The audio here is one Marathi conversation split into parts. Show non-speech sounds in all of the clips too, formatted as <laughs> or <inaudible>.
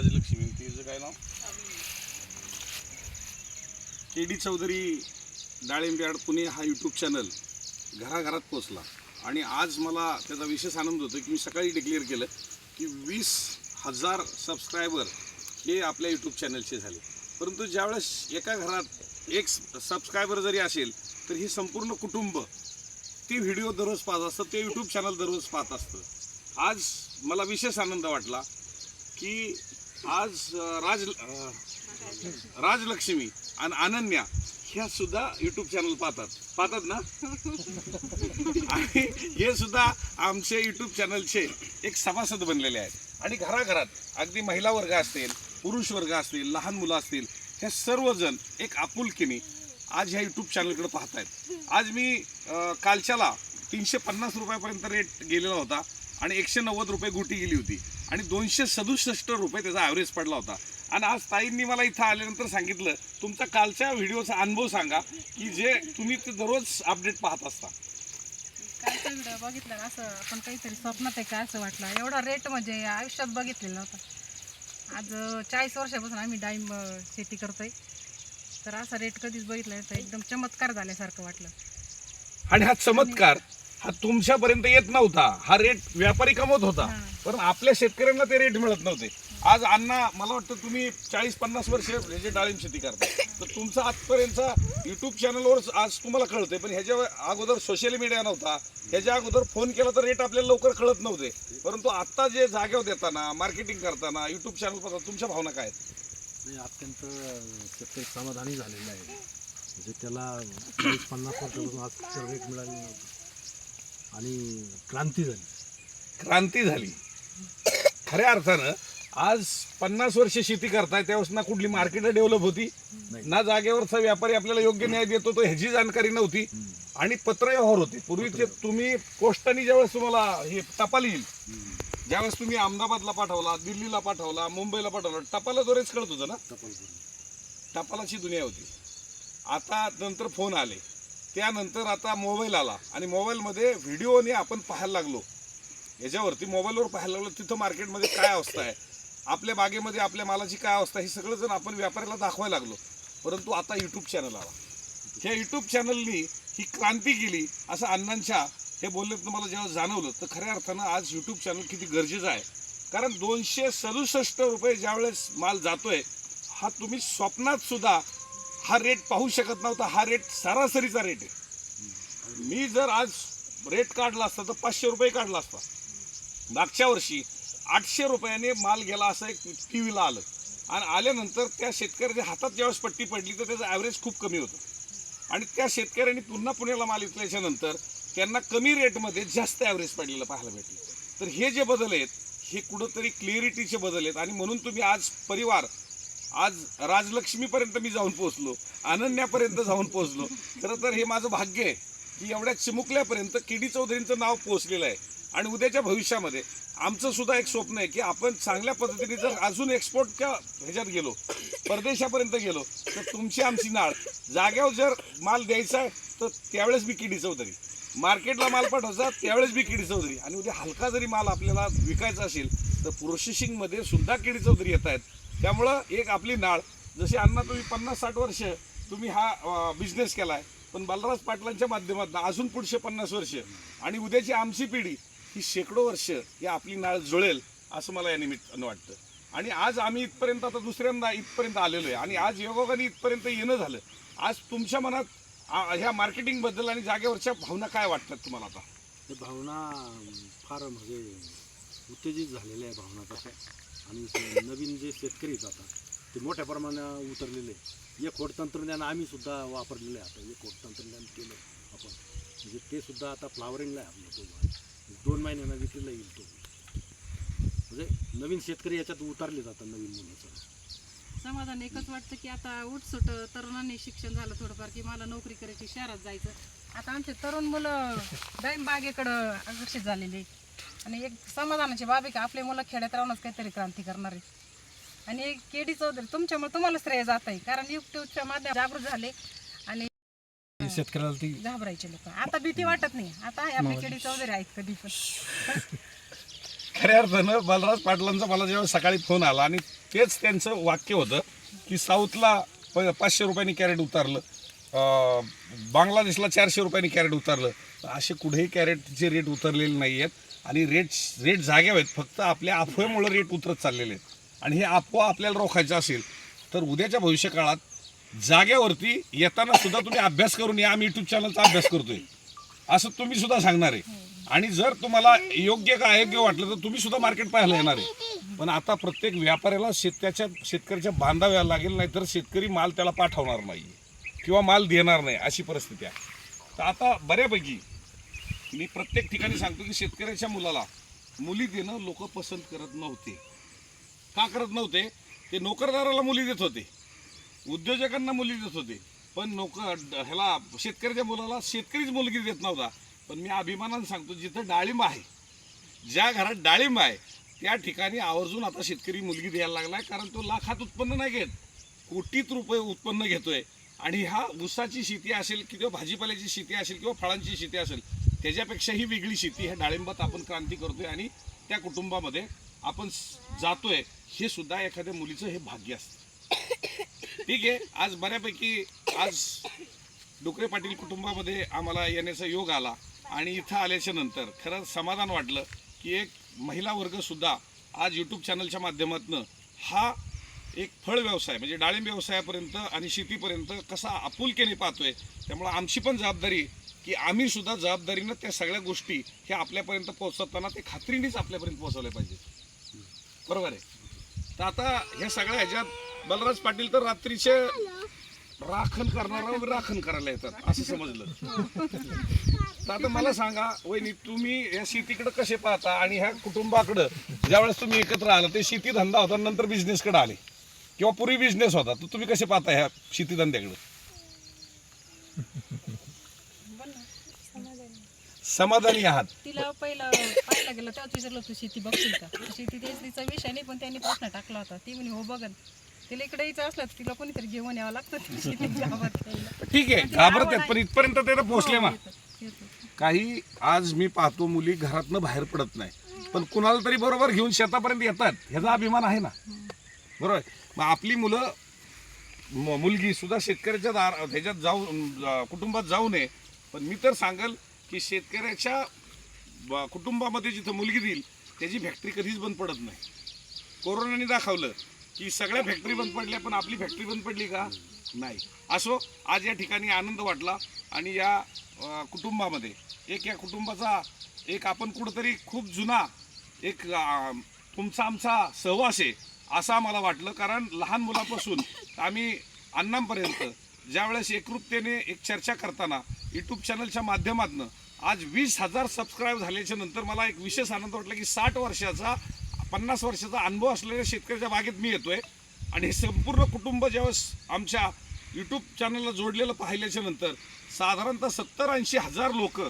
राजलक्ष्मी तिचं काय नाव? के डी चौधरी डाळिंब्याड पुणे हा यूट्यूब चॅनल घराघरात पोचला आणि आज मला त्याचा विशेष आनंद होतो की मी सकाळी डिक्लेअर केलं की वीस हजार सबस्क्रायबर हे आपल्या यूट्यूब चॅनलचे झाले. परंतु ज्यावेळेस एका घरात एक सबस्क्रायबर जरी असेल तर हे संपूर्ण कुटुंब ते व्हिडिओ दररोज पाहत असतं ते यूट्यूब चॅनल दररोज पाहत असतं. आज मला विशेष आनंद वाटला की आज राज राजलक्ष्मी आणि अनन्या ह्या सुद्धा युट्यूब चॅनल पाहतात. पाहतात ना? <laughs> आणि हे सुद्धा आमचे युट्यूब चॅनलचे एक सभासद बनलेले आहेत. आणि घराघरात अगदी महिला वर्ग असतील पुरुष वर्ग असतील लहान मुलं असतील हे सर्वजण एक आपुलकीने आज ह्या यूट्यूब चॅनलकडे पाहत आहेत. आज मी कालच्याला तीनशे पन्नास रुपयापर्यंत रेट गेलेला होता आणि एकशे नव्वद रुपये गुटी गेली होती. आणि दोनशे सदुसष्ट रुपये त्याचा ॲव्हरेज पडला होता. आणि आज ताईंनी मला इथं आल्यानंतर सांगितलं तुमचा कालच्या व्हिडिओचा अनुभव सांगा की जे तुम्ही ते दररोज अपडेट पाहत असता. कालचा व्हिडिओ बघितला ना असं आपण काहीतरी स्वप्नात आहे का असं वाटलं. एवढा रेट म्हणजे आयुष्यात बघितलेला नव्हता आज चाळीस वर्षापासून आम्ही डाळिंब शेती करतोय. तर असा रेट कधीच बघितला तर एकदम चमत्कार झाल्यासारखं वाटलं. आणि हा चमत्कार हा तुमच्यापर्यंत येत नव्हता. हा रेट व्यापारी कमवत होता. पण आपल्या शेतकऱ्यांना ते रेट मिळत नव्हते. आज अण्णा मला वाटतं तुम्ही चाळीस पन्नास वर्ष ह्याची डाळिंब शेती करता तर तुमचा आजपर्यंतचा युट्यूब चॅनलवर आज तुम्हाला कळतंय पण ह्याच्या अगोदर सोशल मीडिया नव्हता. ह्याच्या अगोदर फोन केला तर रेट आपल्याला लवकर कळत नव्हते. परंतु आता जे जागेवर देताना मार्केटिंग करताना युट्यूब चॅनल पाहता तुमच्या भावना काय आहेत? नाही अत्यंत शेतकरी समाधानी झालेला आहे. म्हणजे त्याला चाळीस पन्नास वर्षापासून आज रेट मिळाले नव्हते. आणि क्रांती झाली. क्रांती झाली. खऱ्या अर्थानं आज पन्नास वर्ष शेती करताय त्यावेळेस ना कुठली मार्केट डेव्हलप होती. ना जागेवरचा व्यापारी आपल्याला योग्य न्याय देतो तो ह्याची जाणकारी नव्हती आणि पत्रव्यवहार होते. पूर्वीचे तुम्ही पोस्टाने ज्यावेळेस तुम्हाला हे टपाल येईल ज्यावेळेस तुम्ही अहमदाबादला पाठवला दिल्लीला पाठवला मुंबईला पाठवला टपाला दोरेच कळत होतं ना? टपालाची दुनिया होती. आता नंतर फोन आले. त्यानंतर आता मोबाईल आला आणि मोबाईलमध्ये व्हिडिओने आपण पाहायला लागलो. ह्याच्यावरती मोबाईलवर पाहायला लागलो तिथं मार्केटमध्ये काय अवस्था आहे? आपल्या बागेमध्ये आपल्या मालाची काय अवस्था आहे? हे सगळं जण आपण व्यापाऱ्याला दाखवायला लागलो. परंतु आता यूट्यूब चॅनल आला. ह्या यूट्यूब चॅनलनी ही क्रांती केली असं अण्णांच्या हे बोलले तुम्हाला जेव्हा जाणवलं तर खऱ्या अर्थानं आज यूट्यूब चॅनल किती गरजेचं आहे. कारण दोनशे सदुसष्ट रुपये ज्यावेळेस माल जातोय हा तुम्ही स्वप्नात सुद्धा हा रेट पाहू शकत नव्हता. हा रेट सरासरीचा रेट आहे. मी जर आज रेट काढला असता तर पाचशे रुपये काढला असता. मागच्या वर्षी आठशे रुपयाने माल गेला असं एक टी व्हीला आलं. आणि आल्यानंतर त्या शेतकऱ्याच्या हातात ज्यावेळेस पट्टी पडली तर त्याचं ॲव्हरेज खूप कमी होतं. आणि त्या शेतकऱ्यांनी पुन्हा पुण्याला माल विकल्याच्या नंतर त्यांना कमी रेटमध्ये जास्त ॲव्हरेज पडलेलं पाहायला भेटलं. तर हे जे बदल आहेत हे कुठंतरी क्लिअरिटीचे बदल आहेत. आणि म्हणून तुम्ही आज परिवार आज राजलक्ष्मीपर्यंत मी जाऊन पोहोचलो अनन्यापर्यंत जाऊन पोहोचलो. खरं तर हे माझं भाग्य आहे की एवढ्या चिमुकल्यापर्यंत किडी चौधरींचं नाव पोहोचलेलं आहे. आणि उद्याच्या भविष्यामध्ये. आमचं सुद्धा एक स्वप्न आहे की आपण चांगल्या पद्धतीने जर अजून एक्सपोर्टच्या ह्याच्यात गेलो परदेशापर्यंत गेलो तर तुमची आमची नाळ. जाग्यावर जर माल द्यायचा आहे तर त्यावेळेस मी किडी चौधरी मार्केटला माल पाठवायचा त्यावेळेस बी किडी चौधरी आणि उद्या हलका जरी माल आपल्याला विकायचा असेल तर प्रोसेसिंगमध्ये सुद्धा किडी चौधरी येत आहेत. त्यामुळं एक आपली नाळ. जशी अण्णा तुम्ही पन्नास साठ वर्ष तुम्ही हा बिझनेस केला आहे पण बलराज पाटलांच्या माध्यमातून अजून पुढचे पन्नास वर्ष. आणि उद्याची आमची पिढी ही शेकडो वर्ष या आपली नाळ जुळेल असं मला या निमित्तानं वाटतं. आणि आज आम्ही इथपर्यंत आता दुसऱ्यांदा इथपर्यंत आलेलो आहे आणि आज योगाने इथपर्यंत येणं झालं. आज तुमच्या मनात ह्या मार्केटिंगबद्दल आणि जागेवरच्या भावना काय वाटतात तुम्हाला आता? हे भावना फार म्हणजे उत्तेजित झालेल्या आहे भावना तशा. आणि नवीन जे शेतकरी जातात ते मोठ्या प्रमाणात उतरलेले आहे. एक खोड तंत्रज्ञान आम्ही सुद्धा वापरलेलं आहे आता. एक खोड तंत्रज्ञान केलं आपण. म्हणजे ते सुद्धा आता फ्लावरिंगला आहे आपलं दोन महिन्यांना विक्रीला येईल तो. म्हणजे नवीन शेतकरी याच्यात उतरले जातात नवीन मुलाचं. समाधान एकच वाटतं की आता उठसुट तरुणांनी शिक्षण झालं थोडंफार की मला नोकरी करायची शहरात जायचं. आता आमचे तरुण मुलं डाईम बागेकडं आकर्षित झालेले आणि एक समाधानाची बाब आहे की आपले मुलं खेड्यात राहूनच काहीतरी क्रांती करणार आहे आणि एक केडी चौधरी तुमच्यामुळे तुम्हाला श्रेय जात आहे कारण युट्यूबच्या माध्यमात जागृत झाले. शेतकऱ्याला ती घाबरायचे लोक. आता भीती वाटत नाही. आता आहे आपले केडी चौधरी आहेत कधी पण. खऱ्या अर्थानं बलराज पाटलांचा मला जेव्हा सकाळी फोन आला आणि तेच त्यांचं वाक्य होतं की साऊथला प पाचशे रुपयांनी कॅरेट उतारलं. अं, बांगलादेशला चारशे रुपयांनी कॅरेट उतारलं. तर असे कुठेही कॅरेटचे रेट उतरलेले नाही आहेत आणि रेट रेट जाग्यावर आहेत. फक्त आपल्या अफवेमुळे रेट उतरत चाललेले आहेत. आणि हे अफवा आपल्याला रोखायचं असेल तर उद्याच्या भविष्यकाळात जाग्यावरती येताना सुद्धा तुम्ही अभ्यास करून या आम्ही युट्यूब चॅनलचा अभ्यास करतोय. असं तुम्ही सुद्धा सांगणार आहे. आणि जर तुम्हाला योग्य का अयोग्य वाटलं तर तुम्ही सुद्धा मार्केट पाहायला येणार आहे. पण आता प्रत्येक व्यापाऱ्याला शेतकऱ्याच्या शेतकऱ्याच्या बांधाव्या लागेल नाही तर शेतकरी माल त्याला पाठवणार नाही. किंवा माल देणार नाही अशी परिस्थिती आहे. तर आता बऱ्यापैकी मी प्रत्येक ठिकाणी सांगतो की शेतकऱ्याच्या मुलाला मुली देणं लोक पसंत करत नव्हते. का करत नव्हते? ते नोकरदाराला मुली देत होते. उद्योजकांना मुली देत होते. पण नोक ह्याला शेतकऱ्याच्या मुलाला शेतकरीच मुलगी देत नव्हता. पण मी अभिमानानं सांगतो जिथं डाळिंब आहे ज्या घरात डाळिंब आहे त्या ठिकाणी आवर्जून आता शेतकरी मुलगी द्यायला लागलाय कारण तो लाखात उत्पन्न नाही घेत. कोटीत रुपये उत्पन्न घेतोय. आणि हा ऊसाची शेती असेल किंवा भाजीपाल्याची शेती असेल किंवा फळांची शेती असेल त्याच्यापेक्षाही वेगळी शेती ह्या डाळिंबात आपण क्रांती करतोय आणि त्या कुटुंबामध्ये आपण जातोय हे सुद्धा एखाद्या मुलीचं हे भाग्य असतं. ठीक आहे. आज बऱ्यापैकी आज डुकरे पाटील कुटुंबामध्ये आम्हाला येण्याचा योग आला आणि इथं आल्याच्यानंतर खरं समाधान वाटलं की एक महिला वर्ग सुद्धा आज यूट्यूब चॅनलच्या माध्यमातून हा एक फळ व्यवसाय म्हणजे डाळिंब व्यवसायापर्यंत आणि शेतीपर्यंत कसा आपुलकेने पाहतोय त्यामुळं आमची पण जबाबदारी की आम्ही सुद्धा जबाबदारीनं त्या सगळ्या गोष्टी ह्या आपल्यापर्यंत पोहोचवताना ते खात्रीनेच आपल्यापर्यंत पोहोचवल्या पाहिजेत. बरोबर आहे? तर आता ह्या सगळ्या ह्याच्यात बलराज पाटील तर रात्रीचे राखण करणारा राखण करायला येतात असं समजलं. तर आता मला सांगा वहिनी तुम्ही या शेतीकडे कसे पाहता आणि ह्या कुटुंबाकडं ज्यावेळेस तुम्ही एकत्र आला ते शेती धंदा होता नंतर बिझनेसकडे आले. किंवा पूर्वी बिझनेस होता तर तुम्ही कसे पाहता ह्या शेती धंद्याकडे समाधानी आहात. तिला पहिला पाहायला गेलं तेव्हा विचारलं तू शेती बघशील का? शेती तेच तिचा विषय नाही पण त्यांनी प्रश्न टाकला होता. ती म्हणे हो बघन. तिला इकडे यायचं असलं तर तिला कोणीतरी घेऊन यावं लागतं. गावात. ठीक आहे घाबरत आहेत पण इथपर्यंत ते तर पोहोचले ना येतं, येतं. काही आज मी पाहतो मुली घरातनं बाहेर पडत नाही. पण कुणाला तरी बरोबर घेऊन शेतापर्यंत येतात. ह्याचा अभिमान आहे ना. बरोबर. मग आपली मुलं म- मुलगी सुद्धा शेतकऱ्याच्या दार ह्याच्यात जाऊ अं, कुटुंबात जाऊ नये. पण मी तर सांगल की शेतकऱ्याच्या ब- कुटुंबामध्ये जिथं मुलगी देईल त्याची फॅक्टरी कधीच बंद पडत नाही. कोरोनाने दाखवलं. की सगळ्या फॅक्टरी बंद पडल्या पण आपली फॅक्टरी बंद पडली का? नाही. असो आज या ठिकाणी आनंद वाटला आणि या कुटुंबामध्ये एक या कुटुंबाचा एक आपण कुठंतरी खूप जुना एक तुमचा आमचा सहवास आहे असं आम्हाला वाटलं. कारण लहान मुलापासून आम्ही अण्णांपर्यंत ज्यावेळेस एकरूपतेने एक चर्चा करताना यूट्यूब चॅनलच्या माध्यमातून आज वीस हजार सबस्क्राईब झाल्याच्यानंतर मला एक विशेष आनंद वाटला की साठ वर्षाचा पन्नास वर्षाचा अनुभव असलेल्या शेतकऱ्याच्या बागेत मी येतोय. आणि हे संपूर्ण कुटुंब ज्यावेळेस आमच्या यूट्यूब चॅनलला जोडलेलं पाहिल्याच्या नंतर साधारणतः सत्तर ऐंशी हजार लोक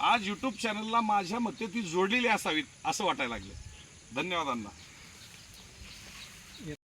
आज यूट्यूब चॅनलला माझ्या मते ती जोडलेली असावीत असं वाटायला लागलं. धन्यवाद अण्णा.